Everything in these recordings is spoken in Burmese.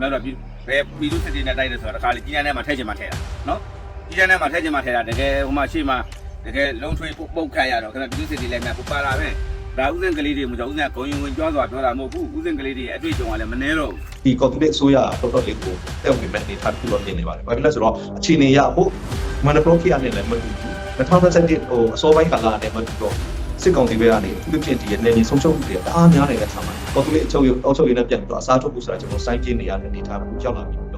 နောက်တော့ပြီးဘယ်ပြီးသူစစ်တီနဲ့တိုက်တယ်ဆိုတော့တစ်ခါလေကြီးတန်းထဲမှာထည့်ချင်မှထည့်တာနော်ကြီးတန်းထဲမှာထည့်ချင်မှထည့်တာတကယ်ဟိုမှာရှေ့မှာတကယ်လုံးထွေးပုတ်ခတ်ရတော့ခဏပြီးသူစစ်တီလည်းများပပါလာပဲဒါဥစဉ်ကလေးတွေမကြောက်ဥစဉ်ကဂုံယုံဝင်ကြွားစွာပြောတာမဟုတ်ဘူးဥစဉ်ကလေးတွေအတွေ့အကြုံကလည်းမနှဲတော့ဘူးဒီကော်ပီရက်အစိုးရတော်တော်လေးကိုတက်ဝင်မဲ့အနေထားပြုလုပ်နေပါတယ်။ဘာဖြစ်လဲဆိုတော့အခြေအနေရဖို့မန်နပရိုကီယာနဲ့လည်းမတူဘူး။2021ဟိုအစောပိုင်းကာလနဲ့မတူတော့ စစ်ကောင်စီဘက်ကနေသူတို့ဖြစ်ဒီနေနေဆုံးရှုံးမှုတွေတအားများနေတဲ့အခါမှာကော်ပီရက်အချုပ်ရအချုပ်ရနဲ့ပြန်ပြီးတော့အစားထုတ်ဖို့ဆိုတာကျွန်တော်စိုင်းပြင်းနေရတဲ့အနေထားကိုကြောက်လာပြီး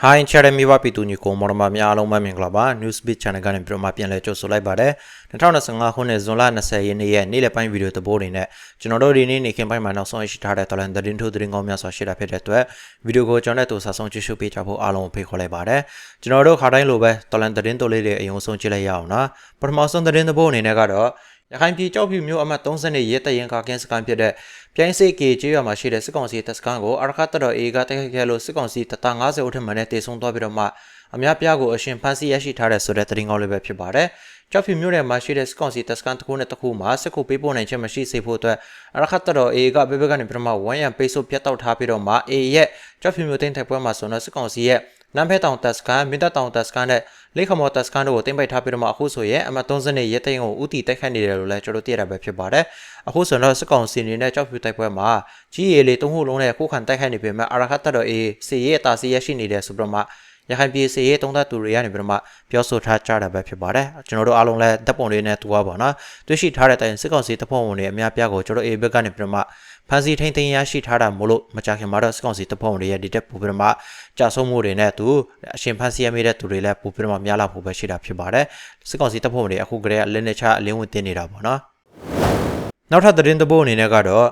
လုပ်ရတာဟိုင်းချာရမီဝပီတူညီကိုမော်ရမများအားလုံးပဲမင်္ဂလာပါ Newsbeat Channel ကနေပြန်မှပြန်လဲကြိုဆိုလိုက်ပါတယ်2025ခုနှစ်ဇွန်လ20ရက်နေ့ရဲ့နေ့လယ်ပိုင်းဗီဒီယိုသဘောတွေနဲ့ကျွန်တော်တို့ဒီနေ့နေ့ခင်းပိုင်းမှာနောက်ဆုံးရရှိထားတဲ့တော်လန်သတင်းထုတ်သတင်းကောင်းများစွာရှိတာဖြစ်တဲ့အတွက်ဗီဒီယိုကိုကျွန်တော်တို့စာဆုံးကြည့်ရှုပေးကြဖို့အားလုံးကိုဖိတ်ခေါ်လိုက်ပါတယ်ကျွန်တော်တို့ခါတိုင်းလိုပဲတော်လန်သတင်းတိုလေးတွေအယုံဆုံးကြည့်လိုက်ရအောင်နော်ပထမဆုံးသတင်းသဘောအနေနဲ့ကတော့ ရခိုင်ပြည်ကြောက်ဖြူမျိုးအမှတ်30နှစ်ရဲတရင်ကာကင်းစကန်ဖြစ်တဲ့ပြိုင်းစိတ်ကေကျေးရွာမှာရှိတဲ့စစ်ကောင်စီတပ်စခန်းကိုအရခတ်တော်အေကတိုက်ခိုက်ခဲ့လို့စစ်ကောင်စီတပ်သား90ဦးထက်မှနဲ့တေဆုံးသွားပြီးတော့မှအများပြားကိုအရှင်ဖမ်းဆီးရရှိထားတဲ့ဆိုတဲ့သတင်းကောင်းလေးပဲဖြစ်ပါတယ်။ကြောက်ဖြူမျိုးနယ်မှာရှိတဲ့စစ်ကောင်စီတပ်စခန်းတစ်ခုနဲ့တစ်ခုမှာစစ်ခုပေးပို့နိုင်ခြင်းမရှိစေဖို့အတွက်အရခတ်တော်အေကဘယ်ဘက်ကနေပြမဝမ်းရံပိတ်ဆို့ပြတ်တောက်ထားပြီးတော့မှအေရဲ့ကြောက်ဖြူမျိုးသိန်းထိုက်ပွဲမှာဆိုတော့စစ်ကောင်စီရဲ့ နမ်ဖဲတောင်တပ်စခန်းမင်းတပ်တောင်တပ်စခန်းနဲ့လိခမော်တပ်စခန်းတို့ကိုတင်ပိုက်ထားပြီးတော့မှအခုဆိုရင်အမှတ်30နဲ့ရဲသိန်းကိုဥတီတိုက်ခတ်နေတယ်လို့လည်းကျွန်တော်သိရတာပဲဖြစ်ပါတယ်။အခုဆိုတော့စစ်ကောင်စီအနေနဲ့ကြောက်ဖြူတိုက်ပွဲမှာကြီးရီလေးသုံးခုလုံးနဲ့ခုခံတိုက်ခိုက်နေပေမဲ့အရခတ်တော်အေစီရဲတာစီရရှိနေတယ်ဆိုပြီးတော့မှရခိုင်ပြည်စီရဲတုံးသက်သူတွေကနေပြီးတော့မှပြောဆိုထားကြတာပဲဖြစ်ပါတယ်။ကျွန်တော်တို့အားလုံးလည်းတပ်ပုံလေးနဲ့တူပါပါနော်။တွေ့ရှိထားတဲ့အတိုင်းစစ်ကောင်စီတပ်ဖွဲ့ဝင်တွေအများပြားကိုကျွန်တော်အေဘက်ကနေပြီးတော့မှ ဖန်စီထိန်သိမ်းရရှိထားတာမို့လို့မကြခင်မှာတော့စစ်ကောင်စီတပ်ဖွဲ့ဝင်တွေရဲ့ဒီတက်ပူပြီးတော့မှကြာဆုံးမှုတွေနဲ့သူအရှင်ဖန်စီရမိတဲ့သူတွေလည်းပူပြီးတော့မှများလာဖို့ပဲရှိတာဖြစ်ပါတယ်စစ်ကောင်စီတပ်ဖွဲ့ဝင်တွေအခုကတည်းကလက်နဲ့ချအလင်းဝင်တင်နေတာပေါ့နော်နောက်ထပ်သတင်းသဘောအနေနဲ့ကတော့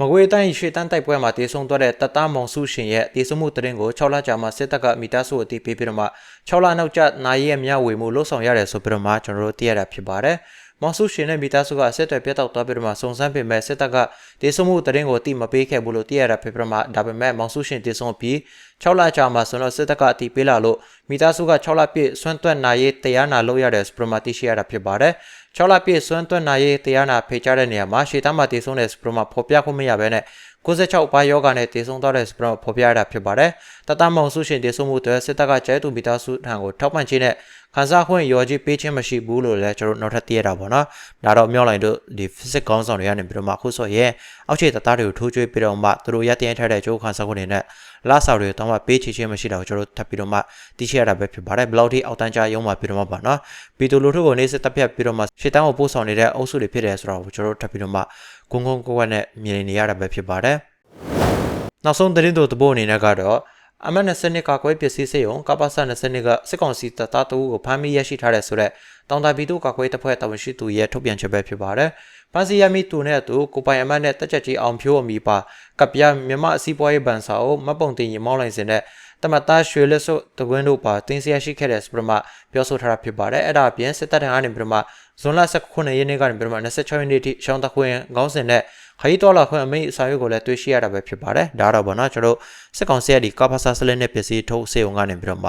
မကွေးတိုင်းရွှေတန်းတိုက်ပွဲမှာတေဆုံသွားတဲ့တတမောင်စုရှင်ရဲ့တေဆုံမှုတရင်ကို6လကြာမှစစ်တပ်ကမိသားစုအတီးပေးပြီးတော့မှ6လနောက်ကျနိုင်ရဲ့မြဝေမှုလှုပ်ဆောင်ရတယ်ဆိုပြီးတော့မှကျွန်တော်တို့သိရတာဖြစ်ပါတယ် မောင်စုရှင်နဲ့မိသားစုကအဆက်အသွယ်ပြတ်တောက်သွားပြီးတော့မှစုံစမ်းပင်မဲ့စစ်တပ်ကတေဆုံမှုတရင်ကိုတိမပေးခဲ့ဘူးလို့သိရတာဖြစ်ပြီးတော့မှဒါပေမဲ့မောင်စုရှင်တေဆုံပြီး6လကြာမှဆိုတော့စစ်တပ်ကအတီးပေးလာလို့မိသားစုက6လပြည့်ဆွမ်းသွက်နိုင်ရေးတရားနာလုပ်ရတယ်ဆိုပြီးတော့မှသိရှိရတာဖြစ်ပါတယ်6လပြည့်ဆွမ်းသွက်နိုင်ရေးတရားနာဖေချတဲ့နေရာမှာရှေ့တန်းမှာတေဆုံတဲ့ဆိုပြီးတော့မှဖော်ပြခွင့်မရဘဲနဲ့96ပါယောဂနဲ့တေဆုံသွားတဲ့စပရဖော်ပြရတာဖြစ်ပါတယ်။တတမောင်စုရှင်တေဆုံမှုတွေစစ်တပ်ကကျဲသူမိသားစုထံကိုထောက်ပံ့ခြင်းနဲ့ ခန်းစားခွင့်ရော်ကြီးပေးခြင်းမရှိဘူးလို့လည်းကျွန်တော်နောက်ထပ်သိရတာပေါ့နော်။ဒါတော့မြောက်လိုက်တို့ဒီ physics ကောင်းဆောင်တွေကနေပြီးတော့မှအခုဆိုရင်အောက်ခြေတသားတွေကိုထိုးကျွေးပြီးတော့မှသူတို့ရတင်ထားတဲ့ကြိုးခန်းစားခွင့်တွေနဲ့လာဆော်တွေတော့မှပေးချေခြင်းမရှိတာကိုကျွန်တော်ထပ်ပြီးတော့မှသိရှိရတာပဲဖြစ်ပါတယ်။ဘယ်လောက်ထိအောက်တန်းကြရုံမှာပြီးတော့မှပါနော်။ဗီတိုလိုထုကိုနေစစ်တပ်ဖြတ်ပြီးတော့မှရှစ်တန်းကိုပို့ဆောင်နေတဲ့အုပ်စုတွေဖြစ်တယ်ဆိုတော့ကျွန်တော်ထပ်ပြီးတော့မှဂုံဂုံကွက်ကွက်နဲ့မြင်နေရတာပဲဖြစ်ပါတယ်။နောက်ဆုံးသတင်းတို့သဘောအနေနဲ့ကတော့ အမတ်20နှစ်ကကွဲပစ္စည်းစေုံကပ္ပစ20နှစ်ကစစ်ကောင်စီတပ်သားတအုပ်ကိုဖမ်းမိရရှိထားတဲ့ဆိုတော့တောင်တာပြည်သူကကွဲတပ်ဖွဲ့တာဝန်ရှိသူရဲ့ထုတ်ပြန်ချက်ပဲဖြစ်ပါတယ်။ဖမ်းဆီးရမိသူနဲ့အတူကိုပိုင်အမတ်နဲ့တက်ချက်ကြီးအောင်ဖြိုးအမိပါကပြမြမအစည်းပွားရေးဗန်စာကိုမပုံတင်ရင်မောင်းလိုက်စင်တဲ့တမတာရွှေလက်စုပ်တကွင်းတို့ပါတင်းစရရှိခဲ့တဲ့စပရမပြောဆိုထားတာဖြစ်ပါတယ်။အဲ့ဒါအပြင်စစ်တပ်ထံကနေပြမဇွန်လ19ရက်နေ့ကနေပြမ26ရက်နေ့ထိရှောင်းတခွင်းခေါင်းစဉ်နဲ့ ခရီးတော်လာခွင့်အမိန့်အစာရွက်ကိုလည်းတွေ့ရှိရတာပဲဖြစ်ပါတယ်။ဒါတော့ဗောနော်ကျွန်တော်စစ်ကောင်စီရဲ့ဒီကပ္ပစာစလင်းနဲ့ပစ္စည်းထုတ်စေုံကနေပြမ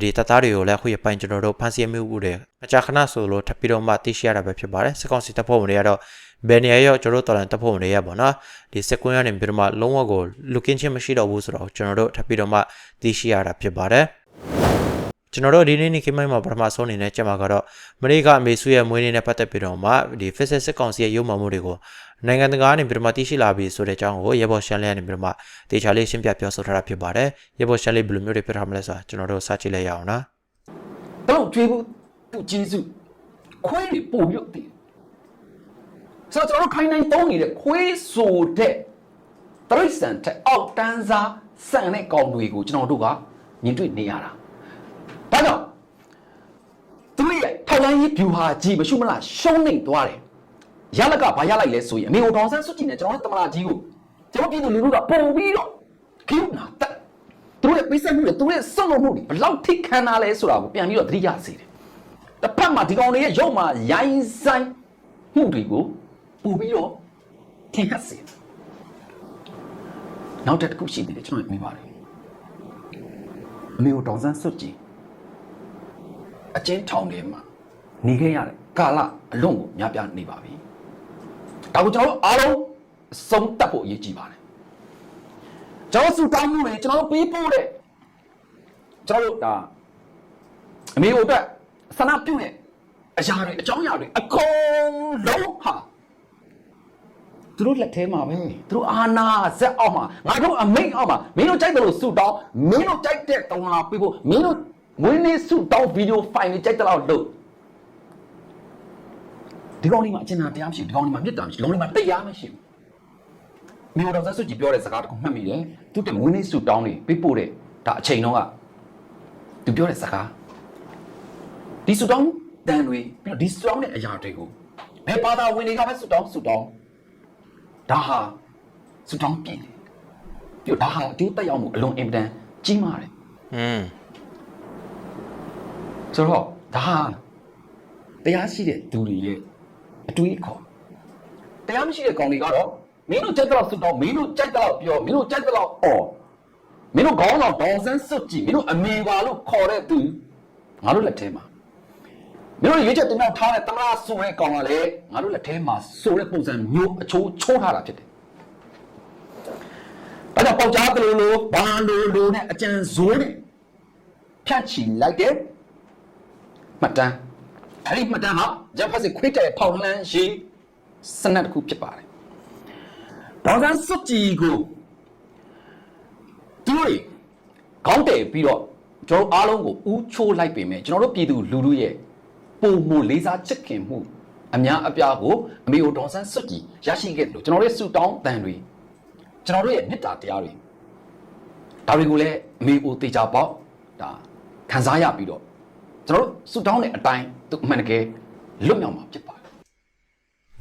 ဒီတသားတွေကိုလည်းခုရပိုင်ကျွန်တော်တို့ဖန်ဆီးမှုတွေမကြာခဏဆိုလို့ထပ်ပြီးတော့မှသိရှိရတာပဲဖြစ်ပါတယ်စစ်ကောင်စီတပ်ဖွဲ့ဝင်တွေကတော့ဘယ်နေရာရောက်ကျွန်တော်တို့တော်လန်တပ်ဖွဲ့ဝင်တွေရပါတော့ဒီစက်ကွင်းကနေပြီးတော့မှလုံးဝကိုလူကင်းချင်းမရှိတော့ဘူးဆိုတော့ကျွန်တော်တို့ထပ်ပြီးတော့မှသိရှိရတာဖြစ်ပါတယ်ကျွန်တော်တို့ဒီနေ့နေ့ခေတ်မှာပထမဆုံးအနေနဲ့ကြက်မှာကတော့မရိကအမေစုရဲ့မွေးနေ့နဲ့ပတ်သက်ပြီးတော့မှဒီ Fitness စစ်ကောင်စီရဲ့ရုံမှမှုတွေကို နိုင်ငံတကာကနေပြီးတော့မှသိရှိလာပြီဆိုတဲ့အကြောင်းကိုရေဘော်ရှန်လေးကနေပြီးတော့မှတေချာလေးရှင်းပြပြောဆိုထားတာဖြစ်ပါတယ်ရေဘော်ရှန်လေးဘယ်လိုမျိုးတွေပြထားမလဲဆိုတာကျွန်တော်တို့စကြည့်လိုက်ရအောင်နော်ဘလို့ကြွေးဖို့သူ့ကျေးဇူးခွေးတွေပို့ပြီးတော့တည်ဆိုတော့ကျွန်တော်တို့ခိုင်းနိုင်တုံးနေတဲ့ခွေးဆိုတဲ့တရိတ်ဆန်တဲ့အောက်တန်းစားဆန်တဲ့ကောင်တွေကိုကျွန်တော်တို့ကမြင်တွေ့နေရတာဒါကြောင့်သူတို့ရဲ့ထောက်လိုင်းရေးဗျူဟာကြီးမရှိမလားရှုံးနေသွားတယ် ရလကဘာရလိုက်လဲဆိုရင်အမေကိုတောင်ဆန်းစွကြည့်နေကျွန်တော်တို့တမလာကြီးကိုကျွန်တော်ပြည်သူလူထုကပုံပြီးတော့ကိူနာတက်သူတို့ရဲ့ပိတ်ဆက်မှုတွေသူတို့ရဲ့စွန့်လွတ်မှုတွေဘယ်လောက်ထိခံတာလဲဆိုတာကိုပြန်ပြီးတော့သတိရစေတယ်တစ်ဖက်မှာဒီကောင်တွေရဲ့ရုပ်မှာရိုင်းဆိုင်မှုတွေကိုပို့ပြီးတော့ထင်ဟပ်စေတယ်နောက်တစ်ခုရှိသေးတယ်ကျွန်တော်မြင်ပါတယ်အမေကိုတောင်ဆန်းစွကြည့်အချင်းထောင်ထဲမှာနေခဲ့ရတဲ့ကာလအလွန်ကိုများပြားနေပါပြီ ဒါကိုကျွန်တော်တို့အားလုံးအဆုံးတတ်ဖို့အရေးကြီးပါတယ်ကျွန်တော်စူတောင်းမှုတွေကျွန်တော်တို့ပေးဖို့တဲ့ကျွန်တော်တို့ဒါအမေတို့အတွက်ဆန္ဒပြုတဲ့အရာတွေအကြောင်းအရာတွေအကုန်လုံးဟာသူတို့လက်ထဲမှာပဲသူတို့အာနာဇက်အောက်မှာငါတို့အမိတ်အောက်မှာမင်းတို့ကြိုက်တယ်လို့စူတောင်းမင်းတို့ကြိုက်တဲ့တောင်းလာပေးဖို့မင်းတို့ဝင်းနေစူတောင်းဗီဒီယိုဖိုင်တွေကြိုက်တယ်လို့လုပ် ဒီကောင်လေးမှာအကျဉ်းတရားမရှိဘူးဒီကောင်လေးမှာမြစ်တာမရှိဘူးဒီကောင်လေးမှာတရားမရှိဘူးမြို့တော်ဆက်စုကြည်ပြောတဲ့စကားတခုမှတ်မိတယ်သူတမွေးနေ့စူတောင်းနေပေးပို့တဲ့ဒါအချိန်တော့ကသူပြောတဲ့စကားဒီစူတောင်းတန်တွေပြီးတော့ဒီစူတောင်းတဲ့အရာတွေကိုဘယ်ဘာသာဝင်တွေကပဲစူတောင်းစူတောင်းဒါဟာစူတောင်းပြင်တယ်ပြီးတော့ဒါဟာဒီတက်ရောက်မှုအလွန်အင်မတန်ကြီးမားတယ်อืมဆိုတော့ဒါဟာတရားရှိတဲ့သူတွေရဲ့ အတွေးအခေါ်တရားမရှိတဲ့ကောင်တွေကတော့မင်းတို့ကြိုက်တော့စွတ်တော့မင်းတို့ကြိုက်တော့ပြောမင်းတို့ကြိုက်တော့အော်မင်းတို့ခေါင်းတော့ဒေါ်စန်းစွတ်ကြည့်မင်းတို့အမေပါလို့ခေါ်တဲ့သူငါတို့လက်ထဲမှာမင်းတို့ရွေးချက်တင်တော့ထားတဲ့တမလားဆိုတဲ့ကောင်ကလည်းငါတို့လက်ထဲမှာဆိုတဲ့ပုံစံမျိုးအချိုးချိုးထားတာဖြစ်တယ်ဒါကြောင့်ပေါက်ကြားကလေးလိုဘာလိုလိုနဲ့အကြံဇိုးနဲ့ဖြတ်ချီလိုက်တယ်မှတ်တမ်း အဲ့ဒီမှတ်တမ်းဟာဂျပန်စစ်ခွေးတဲ့ဖောက်လန်းရှိစနက်တစ်ခုဖြစ်ပါတယ်။ဒေါ်စန်းစွတ်ကြည်ကိုသူတို့တွေခေါင်းတည်ပြီးတော့ကျွန်တော်အားလုံးကိုဥချိုးလိုက်ပေမဲ့ကျွန်တော်တို့ပြည်သူလူထုရဲ့ပုံမှုလေးစားချစ်ခင်မှုအများအပြားကိုအမေတို့ဒေါ်စန်းစွတ်ကြည်ရရှိခဲ့တယ်လို့ကျွန်တော်တို့ဆူတောင်းတန်တွေကျွန်တော်တို့ရဲ့မေတ္တာတရားတွေဒါတွေကိုလည်းအမေအိုတေချာပေါက်ဒါခံစားရပြီးတော့ ကျွန်တော်တို့ဆူတောင်းတဲ့အတိုင်းသူအမှန်တကယ်လွတ်မြောက်မှာဖြစ်ပါတယ်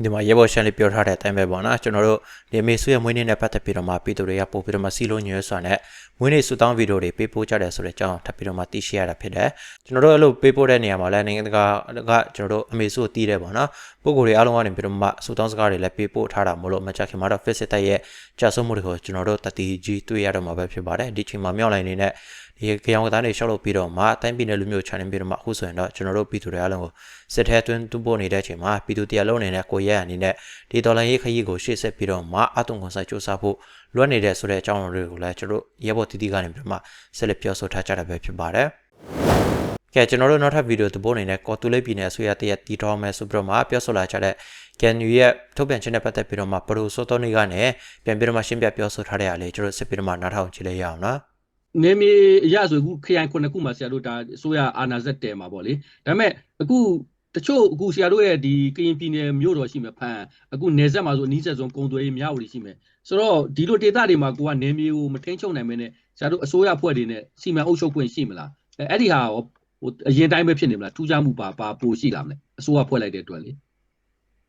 ဒီမှာရေဘော်ရှန်လေးပြောထားတဲ့အတိုင်းပဲပေါ့နော်ကျွန်တော်တို့ဒီအမေဆွေရဲ့မွေးနေ့နဲ့ပတ်သက်ပြီးတော့မှပြည်သူတွေကပို့ပြီးတော့မှစီလုံးညွှဲစွာနဲ့မွေးနေ့ဆူတောင်းဗီဒီယိုတွေပေးပို့ကြတယ်ဆိုတဲ့အကြောင်းထပ်ပြီးတော့မှသိရှိရတာဖြစ်တယ်ကျွန်တော်တို့အဲ့လိုပေးပို့တဲ့နေရာမှာလည်းနိုင်ငံတကာကကျွန်တော်တို့အမေဆွေကိုတီးတယ်ပေါ့နော်ပုံကိုယ်တွေအားလုံးကနေပြီးတော့မှဆူတောင်းစကားတွေလည်းပေးပို့ထားတာမို့လို့မကြခင်မှာတော့ face တက်ရဲ့ကြာဆုံးမှုတွေကိုကျွန်တော်တို့တတိကြီးတွေ့ရတော့မှာပဲဖြစ်ပါတယ်ဒီချိန်မှာမြောက်လိုက်နေနဲ့ ဒီကြောင်ကသားတွေရှောက်လို့ပြီးတော့မှအတိုင်းပြည်နယ်လူမျိုး channel ပြီးတော့မှအခုဆိုရင်တော့ကျွန်တော်တို့ပြည်သူတွေအားလုံးကိုစစ်ထဲသွင်းသွင်းပို့နေတဲ့အချိန်မှာပြည်သူတရားလုံးနေတဲ့ကိုရဲအနေနဲ့ဒီဒေါ်လာရေးခရီးကိုရှေ့ဆက်ပြီးတော့မှအတုံကွန်ဆိုင်စူးစမ်းဖို့လွတ်နေတဲ့ဆိုတဲ့အကြောင်းအရာတွေကိုလည်းကျွန်တော်တို့ရဲဘော်တီတီကနေပြီးတော့မှဆက်လက်ပြောဆိုထားကြတာပဲဖြစ်ပါတယ်ကဲကျွန်တော်တို့နောက်ထပ်ဗီဒီယိုသဘောအနေနဲ့ကော်တူလေးပြည်နယ်အစိုးရတရက်တီထောင်မယ်ဆိုပြီးတော့မှပြောဆိုလာကြတဲ့ကန်ယူရဲ့ထုတ်ပြန်ချက်နဲ့ပတ်သက်ပြီးတော့မှပရိုဆိုတိုနီကနေပြန်ပြီးတော့မှရှင်းပြပြောဆိုထားတဲ့အရာလေးကျွန်တော်စစ်ပြီးတော့မှနားထောင်ကြည့်လိုက်ရအောင်နော် နေမီအရဆိုအခုခရိုင်ခုနှစ်ခုမှာဆရာတို့ဒါအစိုးရအာဏာစက်တဲမှာပေါ့လေဒါပေမဲ့အခုတချို့အခုဆရာတို့ရဲ့ဒီကရင်ပြည်နယ်မြို့တော်ရှိမယ်ဖန်အခုနယ်ဆက်မှာဆိုအနီးဆက်ဆုံးကုံသွေးများဝတီရှိမယ်ဆိုတော့ဒီလိုဒေသတွေမှာကိုကနေမီကိုမထိန်ချုပ်နိုင်မင်းနဲ့ဆရာတို့အစိုးရဖွဲ့တွေနဲ့စီမံအုပ်ချုပ်ခွင့်ရှိမလားအဲအဲ့ဒီဟာရောဟိုအရင်တိုင်းပဲဖြစ်နေမလားထူးခြားမှုပါပါပိုရှိလာမလဲအစိုးရဖွဲ့လိုက်တဲ့အတွက်လေ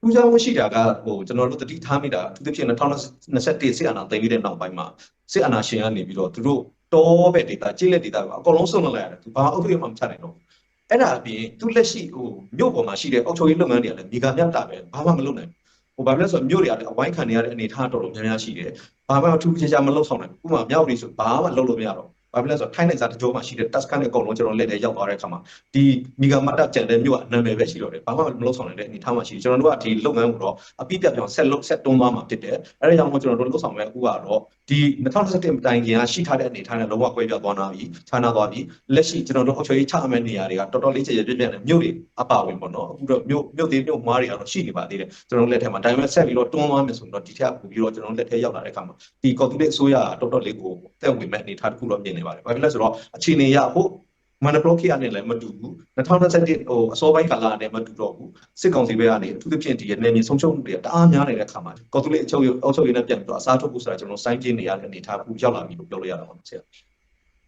ထူးခြားမှုရှိတာကဟိုကျွန်တော်တို့တတိထားမိတာအထူးသဖြင့်2021စစ်အာဏာသိမ်းပြီးတဲ့နောက်ပိုင်းမှာစစ်အာဏာရှင်ကနေပြီးတော့သူတို့ တောဘက်ဒေတာကြိတ်လက်ဒေတာကအကုန်လုံးဆုံးလိုက်ရတယ်သူဘာအုပ်ချုပ်မှမချနိုင်တော့ဘူးအဲ့ဒါအပြင်သူလက်ရှိဟိုမြို့ပေါ်မှာရှိတဲ့အုပ်ချုပ်ရေးလုပ်ငန်းတွေကလည်းမိဂါမြတ်တာပဲဘာမှမလုပ်နိုင်ဘူးဟိုဘာဖြစ်လဲဆိုတော့မြို့တွေကလည်းအဝိုင်းခံနေရတဲ့အနေအထားတော်တော်များများရှိတယ်ဘာမှထူးခြားခြားမလုပ်ဆောင်နိုင်ဘူးဥပမာမြောက်ရီဆိုဘာမှလုပ်လို့မရတော့ဘာ ဖြစ်လဲဆိုတော့ထိုင်းနိုင်စာတကြောမှာရှိတဲ့ task နဲ့အကုန်လုံးကျွန်တော်လက်ထဲရောက်သွားတဲ့အခါမှာဒီမိဂါမတ်တက်ကျန်တဲ့မြို့ကနာမည်ပဲရှိတော့တယ်ဘာမှမလုပ်ဆောင်နိုင်တဲ့အနေအထားမှာရှိတယ်ကျွန်တော်တို့ကဒီလုပ်ငန်းကိုတော့အပြည့်ပြတ်ပြောင်းဆက်လုပ်ဆက်တွန်းသွားမှာဖြစ်တယ်အဲဒါကြောင့်မို့ကျွန်တော်တို့လုပ်ဆောင်မဲ့အခုကတော့ဒီ2021တိုင်ကင်ကရှိထားတဲ့အနေအထားနဲ့လုံးဝကွဲပြားသွားနာပြီခြားနာသွားပြီလက်ရှိကျွန်တော်တို့အချွေးချအမဲ့နေရာတွေကတော်တော်လေးကျေကျေပြည့်ပြည့်နဲ့မြို့တွေအပါဝင်ပေါ့နော်အခုတော့မြို့မြို့သေးမြို့မွားတွေကတော့ရှိနေပါသေးတယ်ကျွန်တော်တို့လက်ထက်မှာဒါပေမဲ့ဆက်ပြီးတော့တွန်းသွားမယ်ဆိုတော့ဒီထက်ပိုပြီးတော့ကျွန်တော်တို့လက်ထက်ရောက်လာတဲ့အခါမှာဒီကော်တူလေးအစိုးရကတော်တော်လေးကိုတက်ဝင်မဲ့အနေအထားတစ်ခုတော့မြင်နေပါတယ်ဘာဖြစ်လဲဆိုတော့အခြေအနေရဟုတ်မန်နပရိုကီယာနဲ့လည်းမတူဘူး2021ဟိုအစောပိုင်းကာလနဲ့မတူတော့ဘူးစစ်ကောင်စီဘက်ကနေအထူးသဖြင့်ဒီနေမြေဆုံးရှုံးမှုတွေတအားများနေတဲ့အခါမှာကော်တူလေးအချုပ်ရအုပ်ချုပ်ရေးနဲ့ပြန်ပြီးတော့အစားထိုးဖို့ဆိုတာကျွန်တော်စိုင်းပြင်းနေရတဲ့အနေအထားကိုရောက်လာပြီလို့ပြောလို့ရတာပါဆရာ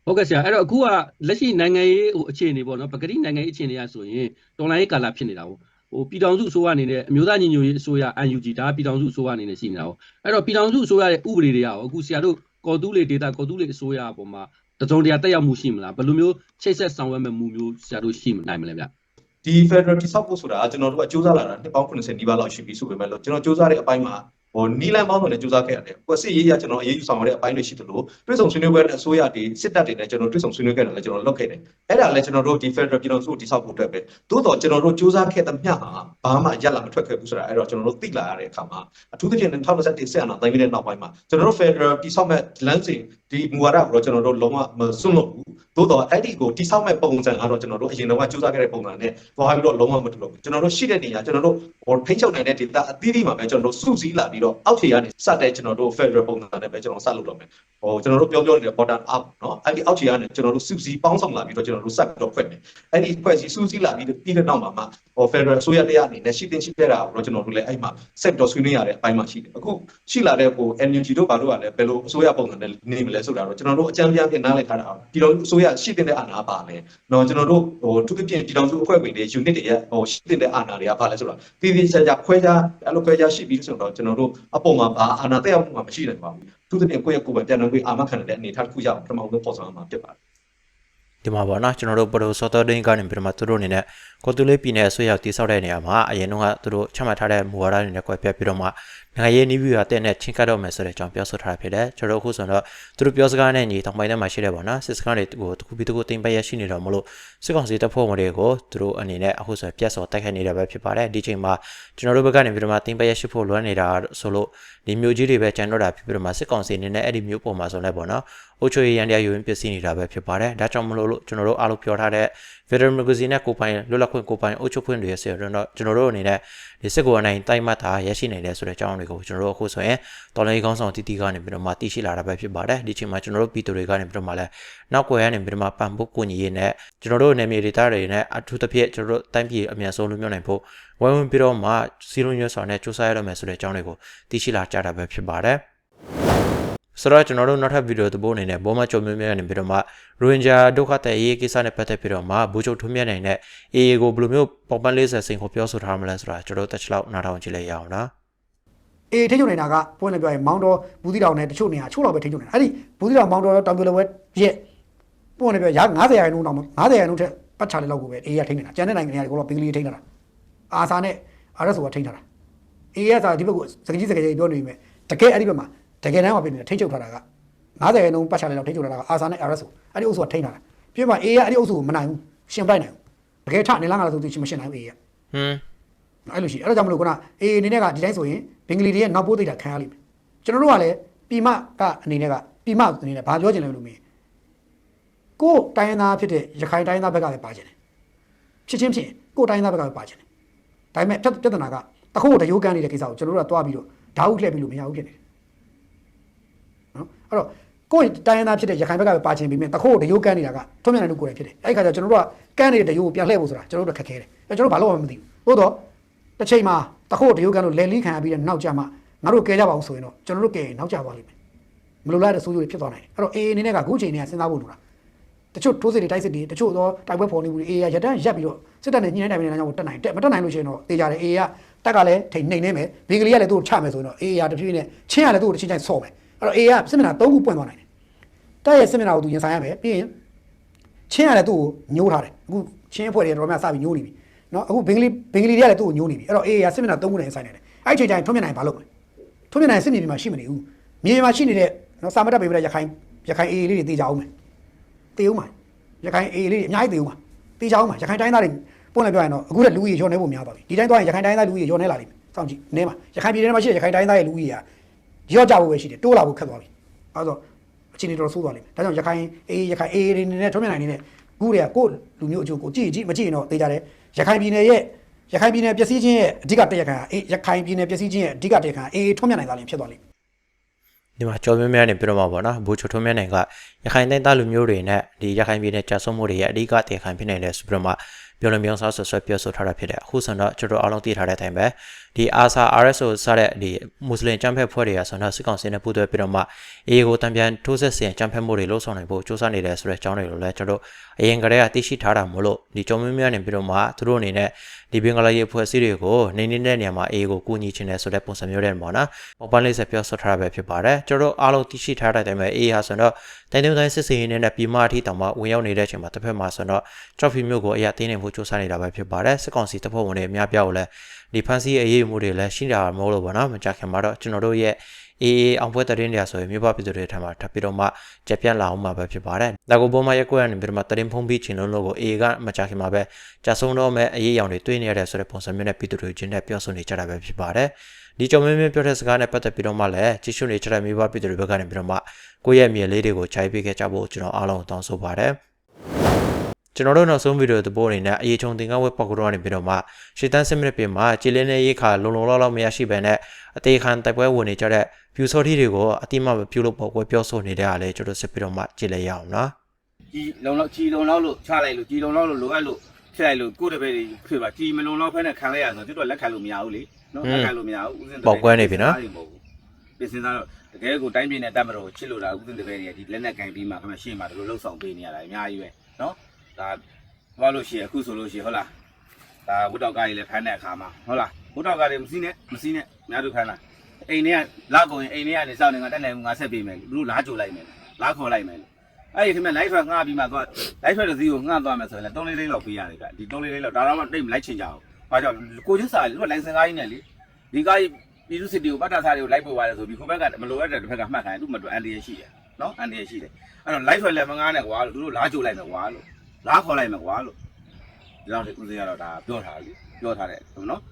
ဟုတ်ကဲ့ဆရာအဲ့တော့အခုကလက်ရှိနိုင်ငံရေးဟိုအခြေအနေပေါ့နော်ပကတိနိုင်ငံရေးအခြေအနေရဆိုရင်တော်လိုင်းရေးကာလဖြစ်နေတာပေါ့ဟိုပြည်ထောင်စုအစိုးရအနေနဲ့အမျိုးသားညီညွတ်ရေးအစိုးရ UNG ဒါကပြည်ထောင်စုအစိုးရအနေနဲ့ရှိနေတာပေါ့အဲ့တော့ပြည်ထောင်စုအစိုးရရဲ့ဥပဒေတွေရောအခုဆရာတို့ကော်တူးလေဒေတာကော်တူးလေအစိုးရအပေါ်မှာ တစုံတရာတက်ရောက်မှုရှိမလားဘယ်လိုမျိုးချိတ်ဆက်ဆောင်ရွက်မဲ့မှုမျိုးဆရာတို့ရှိနိုင်မလဲဗျဒီ Federal တိဆောက်ဖို့ဆိုတာကကျွန်တော်တို့ကစူးစမ်းလာတာနှစ်ပေါင်း80နီးပါးလောက်ရှိပြီဆိုပေမဲ့လို့ကျွန်တော်စူးစမ်းတဲ့အပိုင်းမှာဟိုနီလန်ပေါင်းစုံနဲ့စူးစမ်းခဲ့ရတယ်။ကိုစစ်ရေးရကျွန်တော်အရေးယူဆောင်ရတဲ့အပိုင်းတွေရှိသလိုတွဲဆောင်ဆွေးနွေးပွဲနဲ့အစိုးရတွေစစ်တပ်တွေနဲ့ကျွန်တော်တွဲဆောင်ဆွေးနွေးခဲ့တယ်လည်းကျွန်တော်လုပ်ခဲ့တယ်။အဲ့ဒါလည်းကျွန်တော်တို့ဒီ Federal ပြည်တော်စုကိုတိစောက်ဖို့အတွက်ပဲ။သို့တော့ကျွန်တော်တို့စူးစမ်းခဲ့တဲ့မျှဟာဘာမှရက်လာမထွက်ခဲ့ဘူးဆိုတာအဲ့တော့ကျွန်တော်တို့သိလာရတဲ့အခါမှာအထူးသဖြင့်2021ဆက်အနာတိုင်းပြီးတဲ့နောက်ပိုင်းမှာကျွန်တော်တို့ Federal တိစောက်မဲ့လမ်းစဉ်ဒီမူဝါဒကိုတော့ကျွန်တော်တို့လုံးဝမစွန့်လွတ်ဘူး။သို့တော့အဲ့ဒီကိုတိစောက်မဲ့ပုံစံကတော့ကျွန်တော်တို့အရင်တော့စူးစမ်းခဲ့တဲ့ပုံစံနဲ့သွားပြီးတော့လုံးဝမတူလို့ကျွန်တော်တို့ရှိတဲ့နေရာကျွန်တော်တို့ဟိုထိန်းချုပ်နိုင်တဲ့ data အသီးသီးမှာပဲကျွန်တော်တို့စုစည်းလာပြီးတော့အောက်ခြေကနေစတဲ့ကျွန်တော်တို့ Federal ပုံစံနဲ့ပဲကျွန်တော်စလုပ်တော့မယ်။ဟိုကျွန်တော်တို့ပြောပြောနေတဲ့ bottom up เนาะအဲ့ဒီအောက်ခြေကနေကျွန်တော်တို့စုစည်းပေါင်းဆောင်လာပြီးတော့ကျွန်တော်တို့စပြီးတော့ဖွဲ့မယ်။အဲ့ဒီဖွဲ့စည်းစုစည်းလာပြီးပြီးတဲ့နောက်မှာမှဟို Federal အစိုးရတရားအနေနဲ့ရှိတင်ရှိပြတာကိုတော့ကျွန်တော်တို့လည်းအဲ့မှာဆက်ပြီးတော့ဆွေးနွေးရတဲ့အပိုင်းမှာရှိတယ်။အခုရှိလာတဲ့ဟို NUG တို့ဘာလို့ကလည်းဘယ်လိုအစိုးရပုံစံနဲ့နေမလဲ လဲလဲဆိုတာတော့ကျွန်တော်တို့အကြံပြပြနားလည်ထားတာပြည်တော်အစိုးရရှိတဲ့အာဏာပါလဲ။တော့ကျွန်တော်တို့ဟိုသူပြင်းပြည်တော်စုအဖွဲ့ဝင်တွေ unit တွေရဟိုရှိတဲ့အာဏာတွေကပါလဲဆိုတာတည်တည်ချာချာခွဲခြားအဲ့လိုခွဲခြားရှိပြီးဆိုတော့ကျွန်တော်တို့အပေါ်မှာဘာအာဏာတက်ရောက်မှုမှမရှိနိုင်ပါဘူး။သူတင်ကိုယ့်ရဲ့ကိုယ်ပိုင်ပြန်တော့ကိုယ်အာမခံတဲ့အနေအထားတစ်ခုရအောင်ပထမဆုံးပေါ်ဆောင်မှာဖြစ်ပါတယ်။ဒီမှာပေါ့နော်ကျွန်တော်တို့ပရိုဆော့တာဒင်းကနေပြမသူတို့အနေနဲ့ကိုတူလေးပြည်နယ်အစိုးရတိစောက်တဲ့နေရာမှာအရင်တော့ကသူတို့ချမှတ်ထားတဲ့မူဝါဒတွေနဲ့ကွဲပြားပြီးတော့မှ နိုင်ငံရေးနီးဗျူဟာတဲ့နဲ့ချင်းကပ်တော့မယ်ဆိုတဲ့အကြောင်းပြောဆိုထားတာဖြစ်တယ်ကျွန်တော်တို့အခုဆိုတော့သူတို့ပြောစကားနဲ့ညီတောင်ပိုင်းထဲမှာရှိတယ်ပေါ့နော်စစ်စကားတွေကိုတခုပြီးတခုတင်ပရရှိနေတော့မလို့စစ်ကောင်စီတပ်ဖွဲ့ဝင်တွေကိုသူတို့အနေနဲ့အခုဆိုပြတ်စော်တိုက်ခိုက်နေတာပဲဖြစ်ပါတယ်ဒီချိန်မှာကျွန်တော်တို့ဘက်ကနေပြီးတော့မှတင်ပရရှိဖို့လွှမ်းနေတာဆိုလို့ဒီမျိုးကြီးတွေပဲကျန်တော့တာဖြစ်ပြီးတော့မှစစ်ကောင်စီအနေနဲ့အဲ့ဒီမျိုးပုံမှာဆိုလဲပေါ့နော်အုတ်ချွေရန်တရားယူရင်းပစ္စည်းနေတာပဲဖြစ်ပါတယ်ဒါကြောင့်မလို့လို့ကျွန်တော်တို့အားလုံးပြောထားတဲ့ Federal Magazine နဲ့ကိုပိုင်လွတ်လပ်ခွင့်ကိုပိုင်အုတ်ချွဖွင့်တွေရဲ့ဆရာတော့ကျွန်တော်တို့အနေနဲ့ဒီစစ်ကိုအနိုင်တိုက်မှတ်တာရရှိနေတယ်ဆိုတဲ့အကြောင်းတွေကိုကျွန်တော်တို့အခုဆိုရင်တော်လိုင်းကောင်းဆောင်တီတီကနေပြီးတော့မှတည်ရှိလာတာပဲဖြစ်ပါတယ်ဒီချိန်မှာကျွန်တော်တို့ပြည်သူတွေကနေပြီးတော့မှလည်းနောက်ွယ်ကနေပြီးတော့မှပံ့ပိုးကူညီရေးနဲ့ကျွန်တော်တို့နယ်မြေဒေသတွေနဲ့အထူးသဖြင့်ကျွန်တော်တို့တိုင်းပြည်အမြန်ဆုံးလွတ်မြောက်နိုင်ဖို့ဝိုင်းဝန်းပြီးတော့မှစီလုံးရွှဲစွာနဲ့စူးစမ်းရတော့မယ်ဆိုတဲ့အကြောင်းတွေကိုတည်ရှိလာကြတာပဲဖြစ်ပါတယ် ဆိုတော့ကျွန်တော်တို့နောက်ထပ်ဗီဒီယိုသဘောအနေနဲ့ဘောမချုံမျိုးမျိုးနေပြီးတော့မှရိုဟင်ဂျာဒုက္ခသည်အရေးကိစ္စနဲ့ပတ်သက်ပြီးတော့မှဘူချုပ်ထွန်းမြတ်နိုင်တဲ့ AA ကိုဘယ်လိုမျိုးပေါပန်း40စိန်ကိုပြောဆိုထားမလဲဆိုတာကျွန်တော်တို့တက်ချလောက်နားထောင်ကြည့်လိုက်ရအောင်နော်အေးထိချုံနေတာကပွင့်လည်းပြောရင်မောင်းတော်ဘူးတီတောင်နဲ့တချို့နေရာချို့တော့ပဲထိချုံနေတာအဲ့ဒီဘူးတီတောင်မောင်းတော်တောင်ပြလဝဲရဲ့ပွင့်လည်းပြောရာ90ရာခိုင်နှုန်းတောင်90ရာခိုင်နှုန်းထက်ပတ်ချာလေးလောက်ကိုပဲအေးရထိန်းနေတာကျန်တဲ့နိုင်ငံတွေကကတော့ပင်ကလေးထိန်းနေတာအာစာနဲ့အာရက်ဆိုကထိန်းထားတာအေးရစာဒီဘက်ကိုစကကြီးစကကြီးပြောနေပြီတကယ်အဲ့ဒီဘက်မှာ တကယ်တမ်းမှာပြင်နေတာထိချုပ်ထားတာက90ရာခိုင်နှုန်းပတ်ချာလေးလောက်ထိချုပ်ထားတာကအာစာနဲ့အာရက်ဆိုအဲ့ဒီအုပ်စုကထိန်းထားတာပြည့်မှာအေးရအဲ့ဒီအုပ်စုကိုမနိုင်ဘူးရှင်ပလိုက်နိုင်ဘူးတကယ်ထနေလားငါလားဆိုသူရှင်မရှင်နိုင်ဘူးအေးရဟွန်းအဲ့လိုရှိအဲ့ဒါကြောင့်မလို့ခုနအေးအနေနဲ့ကဒီတိုင်းဆိုရင်ဘင်္ဂလီတွေရဲ့နောက်ပိုးသိတာခံရလိမ့်မယ်ကျွန်တော်တို့ကလည်းပြည်မကအနေနဲ့ကပြည်မအနေနဲ့ဘာပြောချင်လဲလို့မေးကိုယ်တိုင်းရင်းသားဖြစ်တဲ့ရခိုင်တိုင်းရင်းသားဘက်ကလည်းပါချင်တယ်ဖြစ်ချင်းဖြစ်ကိုယ်တိုင်းရင်းသားဘက်ကလည်းပါချင်တယ်ဒါပေမဲ့ပြပြဿနာကတခုတ်တရိုးကန်းနေတဲ့ကိစ္စကိုကျွန်တော်တို့ကတွားပြီးတော့ဓာတ်ဥလှည့်ပြီးလို့မရဘူးဖြစ်နေတယ် နော်အဲ့တော့ကိုယ်တိုင်းရင်းသားဖြစ်တဲ့ရခိုင်ဘက်ကပဲပါချင်ပြီးမြင်တခုတ်တရိုးကန်းနေတာကထွန်းမြတ်နိုင်လို့ကိုယ်လည်းဖြစ်တယ်အဲ့ဒီခါကျကျွန်တော်တို့ကကန်းနေတဲ့တရိုးကိုပြန်လှည့်ဖို့ဆိုတာကျွန်တော်တို့ခက်ခဲတယ်အဲ့ကျွန်တော်တို့ဘာလို့မှမသိဘူးသို့တော့တစ်ချိန်မှာတခုတ်တရုတ်ကန်လို့လဲလီးခံရပြီးတဲ့နောက်ကျမှငါတို့ကဲကြပါအောင်ဆိုရင်တော့ကျွန်တော်တို့ကဲရင်နောက်ကျပါလိမ့်မယ်မလိုလားတဲ့ဆိုးကျိုးတွေဖြစ်သွားနိုင်တယ်အဲ့တော့အေးအနေနဲ့ကအခုချိန်နဲ့စဉ်းစားဖို့လိုတာတချို့ထိုးစစ်တွေတိုက်စစ်တွေတချို့တော့တိုက်ပွဲဖော်နေမှုတွေအေးရရတန်းရက်ပြီးတော့စစ်တပ်နဲ့ညှိနှိုင်းတိုင်ပင်နေတဲ့ကြောင့်တက်နိုင်တက်မတက်နိုင်လို့ရှိရင်တော့တေးကြတယ်အေးရတက်ကလည်းထိန်နှိမ်နေမယ်ဘင်္ဂလီကလည်းသူ့ကိုချမယ်ဆိုရင်တော့အေးရတဖြည်းဖြည်းနဲ့ချင်းရလည်းသူ့ကိုတစ်ချိန်ချင်းဆော့မယ် အဲ့တော့အေးရစစ်မျက်နှာ၃ခုပွင့်သွားနိုင်တယ်တက်ရဲ့စစ်မျက်နှာကိုသူရင်ဆိုင်ရမယ်ပြီးရင်ချင်းရလည်းသူ့ကိုညှိုးထားတယ်အခုချင်းအဖွဲ့တွေတော်တော်များစပြီးညှိုးနေပြီနော်အခုဘင်္ဂလီဘင်္ဂလီတွေကလည်းသူ့ကိုညှိုးနေပြီအဲ့တော့အေးရစစ်မျက်နှာ၃ခုနဲ့ဆိုင်နေတယ်အဲ့ဒီချိန်ကျရင်ထွန်းမြတ်နိုင်ဘာလုပ်မလဲထွန်းမြတ်နိုင်စစ်မြေပြင်မှာရှိမနေဘူးမြေပြင်မှာရှိနေတဲ့နော်စာမတက်ပေးပြတဲ့ရခိုင်ရခိုင်အေးလေးတွေတေးကြအောင်မယ်တေးအောင်မှာရခိုင်အေးလေးတွေအများကြီးတေးအောင်မှာတေးကြအောင်မှာရခိုင်တိုင်းသားတွေပွင့်လိုက်ပြောရင်တော့အခုတဲ့လူကြီးရောနေဖို့များပါပြီဒီတိုင်းသွားရင်ရခိုင်တိုင်းသားလူကြီးရောနေလာလိမ့်မယ်စောင့်ကြည့်နေမှာရခိုင်ပြည်နယ်မှာရှိတဲ့ရခိုင်တိုင်းသားရဲ့လူကြီးက ရော့ကြဖို့ပဲရှိတယ်တိုးလာဖို့ခက်သွားပြီအဲဒါဆိုအခြေအနေတော်ဆိုးသွားလိမ့်မယ်ဒါကြောင့်ရခိုင်အေးရခိုင်အေးတွေနဲ့ထွန်းမြတ်နိုင်နေတဲ့ခုတွေကကိုလူမျိုးအကျိုးကိုကြည့်ကြည့်မကြည့်ရင်တော့တေးကြတယ်ရခိုင်ပြည်နယ်ရဲ့ရခိုင်ပြည်နယ်ပျက်စီးခြင်းရဲ့အဓိကတရားခံအေးရခိုင်ပြည်နယ်ပျက်စီးခြင်းရဲ့အဓိကတရားခံအေးထွန်းမြတ်နိုင်သားလည်းဖြစ်သွားလိမ့်မယ်ဒီမှာကြော်မြမြနေပြတော့မှာပေါ့နော်ဘူချိုထုံးမြနိုင်ကရခိုင်တိုင်းသားလူမျိုးတွေနဲ့ဒီရခိုင်ပြည်နယ်ကြာဆုံးမှုတွေရဲ့အဓိကတရားခံဖြစ်နေတယ်ဆိုပြီးတော့မှ ပြောလို့ပြောင်းစားဆွဆွပြောဆိုထားတာဖြစ်တယ်အခုဆိုတော့ကျွန်တော်အားလုံးသိထားတဲ့အတိုင်းပဲဒီအာဆာ RSO စတဲ့ဒီမွတ်စလင်ចမ်းဖက်ဖွဲ့တွေကဆိုတော့စစ်ကောင်စီနဲ့ပူးတွဲပြီးတော့မှအေကိုတံပြန်ထိုးဆက်စင်ចမ်းဖက်မှုတွေလှုပ်ဆောင်နိုင်ဖို့စ조사နေတယ်ဆိုတဲ့အကြောင်းတွေကိုလည်းကျွန်တော်အရင်ကတည်းကသိရှိထားတာမို့လို့ဒီကြော်မြမြနေပြီးတော့မှသူတို့အနေနဲ့ ဒီဘင်္ဂလားရေးဖွဲ့စည်းတွေကိုနေနေတဲ့နေရာမှာအေကိုကူညီချင်တယ်ဆိုတဲ့ပုံစံမျိုးတဲ့ပေါ့နော်ပေါ်ပန်းလေးဆက်ပြောဆိုထားတာပဲဖြစ်ပါတယ်ကျွန်တော်အားလုံးသိရှိထားတဲ့အတိုင်းပဲအေဟာဆိုတော့တိုင်းတိုင်းတိုင်းစစ်စင်ရင်းနဲ့ပြည်မအထိတောင်မှဝင်ရောက်နေတဲ့အချိန်မှာတစ်ဖက်မှာဆိုတော့ trophy မျိုးကိုအရာသိနေမှုဖို့စ조사နေတာပဲဖြစ်ပါတယ်စစ်ကောင်စီတပ်ဖွဲ့ဝင်တွေအများပြားကိုလည်းဒီဖန်စီအရေးယူမှုတွေလည်းရှိတာမဟုတ်လို့ပေါ့နော်မကြခင်မှာတော့ကျွန်တော်တို့ရဲ့ အေးအေးအောင်ပွဲတရင်တွေဆိုရင်မြို့ပပြည်သူတွေထံမှာထပ်ပြီးတော့မှကြက်ပြတ်လာအောင်မှာပဲဖြစ်ပါတယ်။ဒါကိုပေါ်မှာရက်ကွက်ကနေပြီးတော့မှတရင်ဖုံးပြီးချင်လို့လို့ကိုအေးကမကြခင်မှာပဲကြာဆုံးတော့မဲ့အရေးအယောင်တွေတွေ့နေရတဲ့ဆိုတဲ့ပုံစံမျိုးနဲ့ပြည်သူတွေချင်းနဲ့ပြောဆိုနေကြတာပဲဖြစ်ပါတယ်။ဒီကြောင့်မင်းမင်းပြောတဲ့စကားနဲ့ပတ်သက်ပြီးတော့မှလည်းကြည့်ရှုနေကြတဲ့မိဘပြည်သူတွေဘက်ကနေပြီးတော့မှကိုယ့်ရဲ့မြေလေးတွေကိုခြိုက်ပေးခဲ့ကြဖို့ကျွန်တော်အားလုံးတောင်းဆိုပါတယ်။ ကျွန်တော်တို့နောက်ဆုံးဗီဒီယိုသဘောအနေနဲ့အရေးချုံတင်ကဝက်ပေါက်ကတော့နေပြီးတော့မှရှေ့တန်းစစ်မိနစ်ပြင်မှာကြည်လင်းတဲ့ရေးခါလုံလုံလောက်လောက်မရရှိဘဲနဲ့အသေးခံတိုက်ပွဲဝင်နေကြတဲ့ဖြူစော်ထီတွေကိုအတိမမပြုလို့ပေါ့ကွယ်ပြောဆိုနေတဲ့အားလေကျွန်တော်စစ်ပြီးတော့မှကြည်လိုက်ရအောင်နော်ကြီးလုံလောက်ကြီးလုံလောက်လို့ချလိုက်လို့ကြီးလုံလောက်လို့လိုအပ်လို့ဖြစ်လိုက်လို့ကိုယ့်တပည့်တွေဖြစ်ပါကြီးမလုံလောက်ဖက်နဲ့ခံလိုက်ရဆိုတော့တို့လက်ခံလို့မရဘူးလေနော်လက်ခံလို့မရဘူးဦးစင်းပြင်စင်သားတော့တကယ်ကိုတိုင်းပြည်နဲ့တက်မတော်ချစ်လို့တာဦးစင်းတပည့်တွေဒီလက်နဲ့ကင်ပြီးမှခမရှေ့မှာဒီလိုလှုပ်ဆောင်ပေးနေရတာအများကြီးပဲနော် ဒါဘာလို့ရှိရအခုဆိုလို့ရှိရဟုတ်လားဒါဝတ်တော်ကားကြီးလည်းဖမ်းတဲ့အခါမှာဟုတ်လားဝတ်တော်ကားတွေမစီးနဲ့မစီးနဲ့များတို့ဖမ်းလားအိမ်ထဲကလောက်ကုန်ရင်အိမ်ထဲကနေစောင့်နေကတက်နေငါဆက်ပေးမယ်သူတို့လားကြိုလိုက်မယ်လားခေါ်လိုက်မယ်အဲ့ဒီခင်ဗျ live ထွက်ငှားပြီးမှသွား live ထွက်တဲ့ဇီးကိုငှားသွားမယ်ဆိုရင်လည်း3လေးလေးလောက်ပေးရတယ်ကဒီ3လေးလေးလောက်ဒါတော့မှတိတ်မလိုက်ချင်ကြအောင်။ဘာကြောင့်ကိုချင်းစာလေသူက license ကားကြီးနဲ့လေဒီကားကြီးပြည်သူစစ်တွေကိုပတ်တာစားတွေကိုလိုက်ပို့ပါတယ်ဆိုပြီးခိုးဘက်ကမလိုအပ်တဲ့တစ်ဖက်ကမှတ်ခိုင်းသူ့မတော်အန်ဒီရရှိတယ်နော်အန်ဒီရရှိတယ်အဲ့တော့ live ထွက်လည်းမငားနဲ့ကွာလို့သူတို့လားကြိုလိုက်မယ်ကွာလို့ လားခေါ်လိုက်မယ်ကွာလို့ဒီတော့ဦးစင်းကတော့ဒါပြောထားလေပြောထားတယ်နော်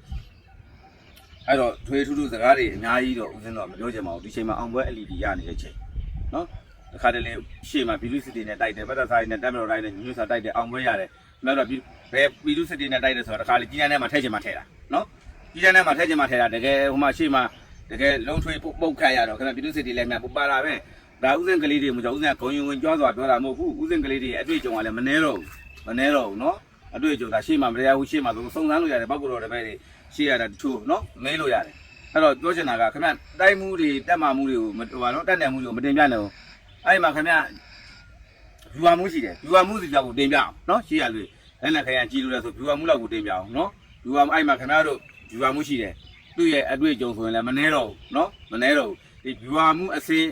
အဲ့တော့ထွေထူးထူးစကားတွေအများကြီးတော့ဦးစင်းတော့မပြောချင်ပါဘူးဒီချိန်မှာအောင်ပွဲ LED ရနေတဲ့ချိန်နော်တခါတလေရှေ့မှာဘီလူစစ်တီနဲ့တိုက်တယ်ဗတ်တဆိုင်နဲ့တက်မတော်တိုင်းနဲ့ညွှန်စာတိုက်တယ်အောင်ပွဲရတယ်။နောက်တော့ဘယ်ဘီလူစစ်တီနဲ့တိုက်တယ်ဆိုတော့တခါလေကြီးတန်းထဲမှာထည့်ချင်မှထည့်တာနော်။ကြီးတန်းထဲမှာထည့်ချင်မှထည့်တာတကယ်ဟိုမှာရှေ့မှာတကယ်လုံးထွေးပုတ်ခတ်ရတော့ခင်ဗျဘီလူစစ်တီလည်းများပပါလာပဲ။ ဒါဥစဉ်ကလေးတွေမကြောက်ဥစဉ်ကဂုံယုံဝင်ကြွားစွာပြောတာမဟုတ်ဘူး။ဥစဉ်ကလေးတွေအတွေ့အကြုံကလည်းမနှဲတော့ဘူး။မနှဲတော့ဘူးနော်။အတွေ့အကြုံဒါရှေ့မှာမတရားဘူးရှေ့မှာဆိုစုံစမ်းလို့ရတယ်ပောက်ကတော့တပည့်တွေရှေ့ရတာတချို့နော်မဲလို့ရတယ်။အဲ့တော့ပြောချင်တာကခင်ဗျတိုက်မှုတွေတက်မှမှုတွေကိုဟိုနော်တက်တယ်မှုတွေကိုမတင်ပြနိုင်ဘူး။အဲ့မှာခင်ဗျဗျူဟာမှုရှိတယ်ဗျူဟာမှုစီကြောက်ကိုတင်ပြအောင်နော်ရှေ့ရလွေလက်နဲ့ခရံကြီးလို့လဲဆိုဗျူဟာမှုလောက်ကိုတင်ပြအောင်နော်ဗျူဟာအဲ့မှာခင်ဗျားတို့ဗျူဟာမှုရှိတယ်သူ့ရဲ့အတွေ့အကြုံဆိုရင်လည်းမနှဲတော့ဘူးနော်မနှဲတော့ဘူးဒီဗျူဟာမှုအစင်း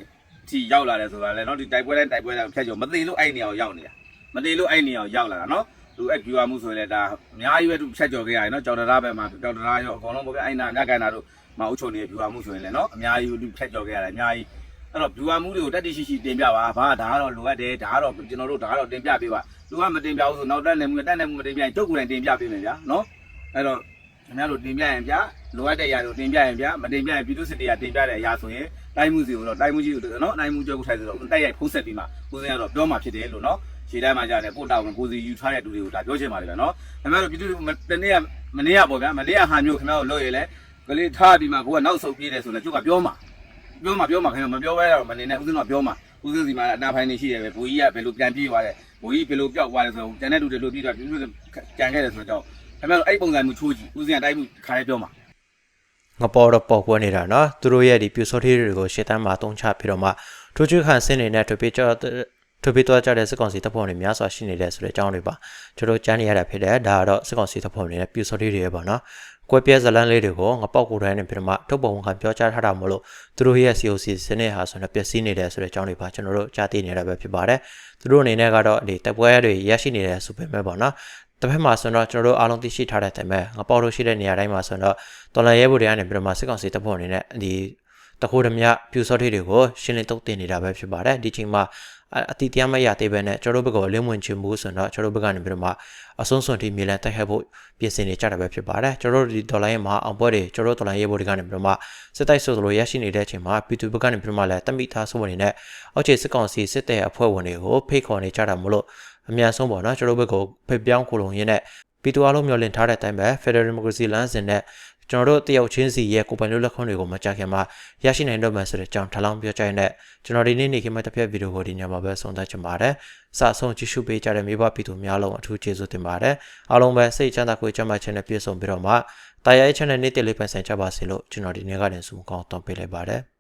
ထီရောက်လာတယ်ဆိုတာလည်းနော်ဒီတိုက်ပွဲတိုင်းတိုက်ပွဲတိုင်းဖြတ်ကျော်မသိလို့အဲ့နေအောင်ရောက်နေတာမသိလို့အဲ့နေအောင်ရောက်လာတာနော်သူအဲ့ဗျူဟာမှုဆိုရင်လည်းဒါအများကြီးပဲသူဖြတ်ကျော်ခဲ့ရတယ်နော်ကြောင်တရားဘက်မှာကြောင်တရားရောအကုန်လုံးပေါ့ဗျအဲ့နာအကန်နာတို့မအုပ်ချုပ်နေတဲ့ဗျူဟာမှုဆိုရင်လည်းနော်အများကြီးသူဖြတ်ကျော်ခဲ့ရတယ်အများကြီးအဲ့တော့ viewer မှုတွေကိုတက်တိရှိရှိတင်ပြပါဘာဒါကတော့လိုအပ်တယ်ဒါကတော့ကျွန်တော်တို့ဒါကတော့တင်ပြပေးပါသူကမတင်ပြဘူးဆိုနောက်တက်နေမှုတက်နေမှုမတင်ပြရင်တုတ်ကိုယ်တိုင်တင်ပြပေးမယ်ဗျာနော်အဲ့တော့ ခင်ဗျားတို့တင်ပြရင်ဗျာလိုအပ်တဲ့အရာတွေကိုတင်ပြရင်ဗျာမတင်ပြရင်ပြည်သူစစ်တရားတင်ပြတဲ့အရာဆိုရင်တိုင်းမှုစီကိုတော့တိုင်းမှုကြီးကိုနော်တိုင်းမှုကြောက်ကိုထိုင်ဆိုတော့တိုက်ရိုက်ဖုံးဆက်ပြီးမှကိုစင်းကတော့ပြောမှဖြစ်တယ်လို့နော်ခြေတိုင်းမှာကြားတယ်ပို့တောင်းကိုစီယူထားတဲ့သူတွေကိုဒါပြောချင်ပါတယ်ဗျာနော်ခင်ဗျားတို့ပြည်သူတနေ့ကမနေ့ကပေါ့ဗျာမနေ့ကဟာမျိုးခင်ဗျားတို့လို့ရလေကလေးထားပြီးမှကိုကနောက်ဆုတ်ပြေးတယ်ဆိုရင်ကျုပ်ကပြောမှာပြောမှာပြောမှာခင်ဗျမပြောဘဲတော့မနေနဲ့ဦးစင်းတော့ပြောမှာဦးစင်းစီမှာအနာဖိုင်နေရှိတယ်ပဲဘူကြီးကဘယ်လိုပြန်ပြေးသွားတယ်ဘူကြီးဘယ်လိုပြောက်သွားတယ်ဆိုတော့ကျန်တဲ့လူတွေလိုပြေးတော့ပြင်းပြကြံခဲ့တယ်ဆိုတော့ ခင်ဗျအဲ့ပုံစံမျိုးချိုးကြည့်ဦးစင်းကတိုက်မှုခါရဲပြောမှာငပေါ်တော့ပေါ်ကွဲနေတာနော်သူတို့ရဲ့ဒီပြူစောထီတွေကိုရှေ့တန်းမှာတုံးချပြီးတော့မှထိုးချွေးခံဆင်းနေတဲ့ထွေပေးကြောထွေပေးသွားကြတဲ့စစ်ကောင်စီတပ်ဖွဲ့တွေများစွာရှိနေတဲ့ဆိုတဲ့အကြောင်းတွေပါကျွန်တော်ကြားနေရတာဖြစ်တယ်ဒါကတော့စစ်ကောင်စီတပ်ဖွဲ့တွေနဲ့ပြူစောထီတွေပဲပေါ့နော်ကွဲပြဲဇလန်းလေးတွေကိုငပေါက်ကိုယ်တိုင်နဲ့ပြီးတော့မှထုတ်ပုံခံပြောကြားထားတာမလို့သူတို့ရဲ့ COC စနစ်ဟာဆိုတော့ပျက်စီးနေတယ်ဆိုတဲ့အကြောင်းတွေပါကျွန်တော်တို့ကြားသိနေတာပဲဖြစ်ပါတယ်သူတို့အနေနဲ့ကတော့ဒီတပ်ပွဲတွေရရှိနေတယ်ဆိုပေမဲ့ပေါ့နော် တစ်ဖက်မှာဆိုတော့ကျွန်တော်တို့အားလုံးသိရှိထားတဲ့အတိုင်းပဲငပေါက်လို့ရှိတဲ့နေရာတိုင်းမှာဆိုတော့တော်လန်ရဲဘော်တွေကနေပြီးတော့မှစစ်ကောင်စီတပ်ဖွဲ့အနေနဲ့ဒီတခိုးဓမြပြူစောထိတွေကိုရှင်းလင်းတုတ်တင်နေတာပဲဖြစ်ပါတယ်ဒီချိန်မှာအတီတရားမရသေးပဲနဲ့ကျွန်တော်တို့ဘက်ကလင်းဝင်ချင်မှုဆိုတော့ကျွန်တော်တို့ဘက်ကနေပြီးတော့မှအဆုံးစွန်ထိမြေလန်တက်ခတ်ဖို့ပြင်ဆင်နေကြတာပဲဖြစ်ပါတယ်ကျွန်တော်တို့ဒီဒေါ်လာရဲ့မှာအောင်ပွဲတွေကျွန်တော်တို့ဒေါ်လာရဲ့ဘော်တွေကနေပြီးတော့မှစစ်တိုက်ဆိုသလိုရရှိနေတဲ့အချိန်မှာပြည်သူဘက်ကနေပြီးတော့မှလည်းတမိသားစုဝင်တွေနဲ့အောက်ခြေစစ်ကောင်စီစစ်တဲ့အဖွဲ့ဝင်တွေကိုဖိတ်ခေါ်နေကြတာမလို့ အများဆုံးပေါ့နော်ကျွန်တော်တို့ဘက်ကိုဖိတ်ပြောင်းခိုလုံရင်းနဲ့ပြည်သူအလုံးမျှော်လင့်ထားတဲ့အတိုင်းပဲ Federal Democracy လမ်းစဉ်နဲ့ကျွန်တော်တို့တယောက်ချင်းစီရဲ့ကိုယ်ပိုင်လူလက်ခွန်းတွေကိုမကြခင်မှာရရှိနိုင်တော့မှဆိုတဲ့အကြောင်းထပ်လောင်းပြောကြရင်လည်းကျွန်တော်ဒီနေ့နေ့ခင်းမှာတစ်ပြက်ဗီဒီယိုကိုဒီညမှာပဲဆုံးသက်ချင်ပါတယ်။စဆုံးကြည့်ရှုပေးကြတဲ့မိဘပြည်သူများလုံးအထူးကျေးဇူးတင်ပါတယ်။အားလုံးပဲစိတ်ချမ်းသာကိုယ်ချမ်းသာခြင်းနဲ့ပြည့်စုံပြီးတော့မှတာယာရဲ့ channel နေ့တလေးပိုင်ဆိုင်ကြပါစေလို့ကျွန်တော်ဒီနေ့ကလည်းဆုမကောင်းတောင်းပေးလိုက်ပါတယ်။